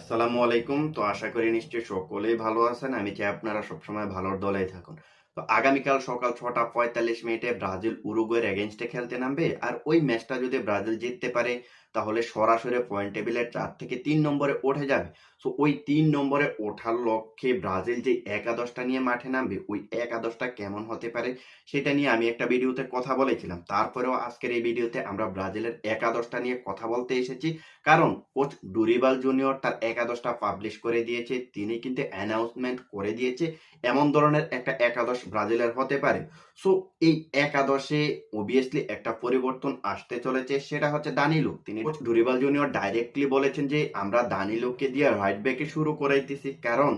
আসসালামু আলাইকুম। তো আশা করি নিশ্চয়ই সকলেই ভালো আছেন। আমি চাই আপনারা সবসময় ভালোর দলেই থাকুন। তো আগামীকাল সকাল ছটা পঁয়তাল্লিশ মিনিটে ব্রাজিল উরুগুয়ের এগেনস্টে খেলতে নামবে। আর ওই ম্যাচটা যদি ব্রাজিল জিততে পারে তাহলে সরাসরি পয়েন্ট টেবিলের চার থেকে তিন নম্বরে উঠে যাবে। তো ওই তিন নম্বরে ওঠার লক্ষ্যে ব্রাজিল যে একাদশটা নিয়ে মাঠে নামবে, ওই একাদশটা কেমন হতে পারে সেটা নিয়ে আমি একটা ভিডিওতে কথা বলেছিলাম। তারপরেও আজকের এই ভিডিওতে আমরা ব্রাজিলের একাদশটা নিয়ে কথা বলতে এসেছি। কারণ কোচ ডুরিবাল জুনিয়র তার একাদশটা পাবলিশ করে দিয়েছে, তিনি কিন্তু অ্যানাউন্সমেন্ট করে দিয়েছে, এমন ধরনের একটা একাদশ ব্রাজিলের হতে পারে। সো এই একাদশে অবভিয়াসলি একটা পরিবর্তন আসতে চলেছে, সেটা হচ্ছে দানিলু তিনি কোচ ডুরিবাল জুনিয়র ডাইরেক্টলি বলেছেন যে, আমরা দানিলোকে দিয়ে রাইট ব্যাকে শুরু করাইতেছি। কারণ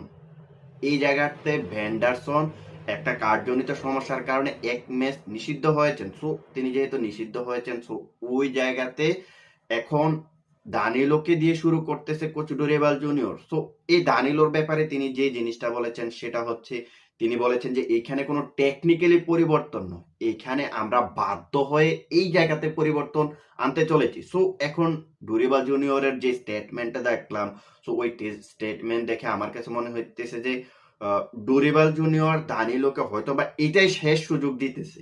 এই জায়গাতে ভ্যান্ডারসন একটা কার্যজনিত সমস্যার কারণে এক ম্যাচ নিষিদ্ধ হয়েছেন। সো, তিনি যেহেতু নিষিদ্ধ হয়েছেন, সো, ওই জায়গাতে এখন দানিলোকে দিয়ে শুরু করতেছে কোচ ডোরেবাল জুনিয়র। সো, এই দানিলোর ব্যাপারে তিনি যে জিনিসটা বলেছেন, সেটা হচ্ছে তিনি বলেছেন যে এখানে কোনো টেকনিক্যালি পরিবর্তন নয়। এখানে আমরা বাধ্য হয়ে এই জায়গাতে পরিবর্তন আনতে চলেছি। সো এখন ডুরিবাল জুনিয়রের যে স্টেটমেন্টটা দেখলাম সো ওই স্টেটমেন্ট দেখে আমার কাছে মনে হইতেছে যে ডুরিবাল জুনিয়র দানিলোকে হয়তো বা এটাই শেষ সুযোগ দিতেছে।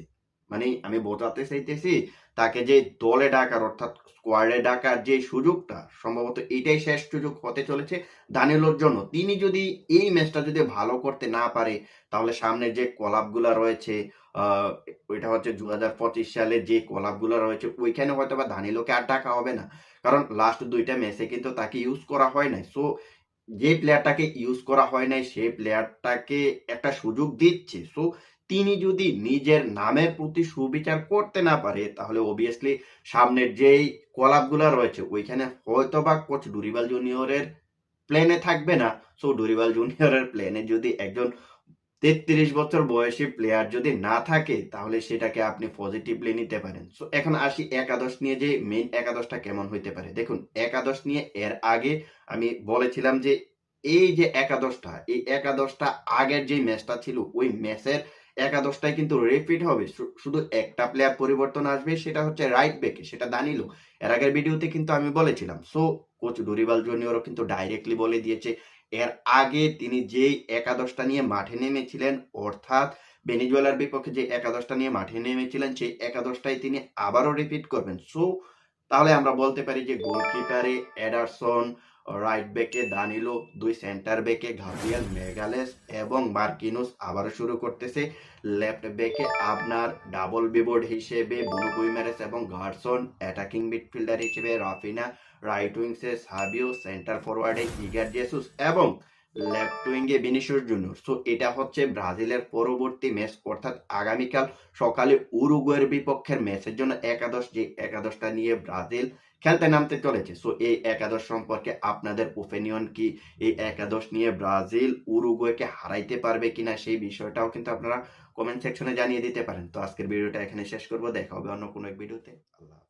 মানে আমি বোঝাতে চাইতেছি, তাকে যে দলে ডাকার অর্থাৎ স্কোয়াডে ডাকার যে সুযোগটা, সম্ভবত এটাই শেষ সুযোগ হতে চলেছে দানিলোর জন্য। তিনি যদি এই ম্যাচটা যদি ভালো করতে না পারে, তাহলে সামনে যে কলাপগুলা রয়েছে ওইটা হচ্ছে দু হাজার পঁচিশ সালে যে কলাপগুলো রয়েছে, ওইখানে হয়তো বা দানিলোকে আর ডাকা হবে না। কারণ লাস্ট দুইটা ম্যাচে কিন্তু তাকে ইউজ করা হয় নাই। সো যে প্লেয়ারটাকে ইউজ করা হয় নাই সেই প্লেয়ারটাকে একটা সুযোগ দিচ্ছে। সো তিনি যদি নিজের নামের প্রতি সুবিচার করতে না পারে, তাহলে অবভিয়াসলি সামনের যেই কলাপগুলো রয়েছে, ওইখানে হয়তো বা কোচ ডুরিবাল জুনিয়রের প্লেনে থাকবে না। সো ডুরিবাল জুনিয়রের প্লেনে যদি একজন তেত্রিশ বছর বয়সী প্লেয়ার যদি না থাকে, তাহলে সেটাকে আপনি পজিটিভলি নিতে পারেন। সো এখন আসি একাদশ নিয়ে যে মেইন একাদশটা কেমন হইতে পারে। দেখুন, একাদশ নিয়ে এর আগে আমি বলেছিলাম যে এই যে একাদশটা, এই একাদশটা আগের যে ম্যাচটা ছিল, ওই ম্যাচের একাদশটাই কিন্তু রিপিট হবে। শুধু একটা প্লেয়ার পরিবর্তন আসবে, সেটা হচ্ছে রাইট ব্যাকে সেটা দানিলো। এর আগের ভিডিওতে কিন্তু আমি বলেছিলাম। সো কোচ ডুরিবাল জুনিয়রও কিন্তু ডাইরেক্টলি বলে দিয়েছে এর আগে তিনি যেই একাদশটা নিয়ে মাঠে নেমেছিলেন, অর্থাৎ বেনিজুয়েলার বিপক্ষে যে একাদশটা নিয়ে মাঠে নেমেছিলেন, সেই একাদশটাই তিনি আবারও রিপিট করবেন। সো তাহলে আমরা বলতে পারি যে গোলকিপারে এডারসন রাইট ব্যাকে দানিলো দুই সেন্টার ব্যাকে গাব্রিয়াল মেগালেস এবং মার্কিনুস আবার শুরু করতেছে। লেফট ব্যাকে আপনার ডাবল বিবোর্ড হিসেবে বুনুকুই মেরেস এবং গার্সন অ্যাটাকিং মিডফিল্ডার হিসেবে রাফিনা রাইট উইংসে সাবিও সেন্টার ফরওয়ার্ডে ইগার জেসুস এবং লেফট উইঙ্গে ভিনিসিয়াস জুনিয়র সো এটা হচ্ছে ব্রাজিলের পরবর্তী ম্যাচ অর্থাৎ আগামীকাল সকালে উরুগুয়ের বিপক্ষের ম্যাচের জন্য একাদশ, যে একাদশটা নিয়ে ব্রাজিল খেলতে নামতে চলেছে। সো এই একাদশ সম্পর্কে আপনাদের ওপিনিয়ন কি? এই একাদশ নিয়ে ব্রাজিল উরুগুয়েকে হারাইতে পারবে কিনা, সেই বিষয়টাও কিন্তু আপনারা কমেন্ট সেকশনে জানিয়ে দিতে পারেন। তো, আজকের ভিডিওটা এখানে শেষ করব। দেখা হবে অন্য কোনো এক ভিডিওতে আল্লাহ।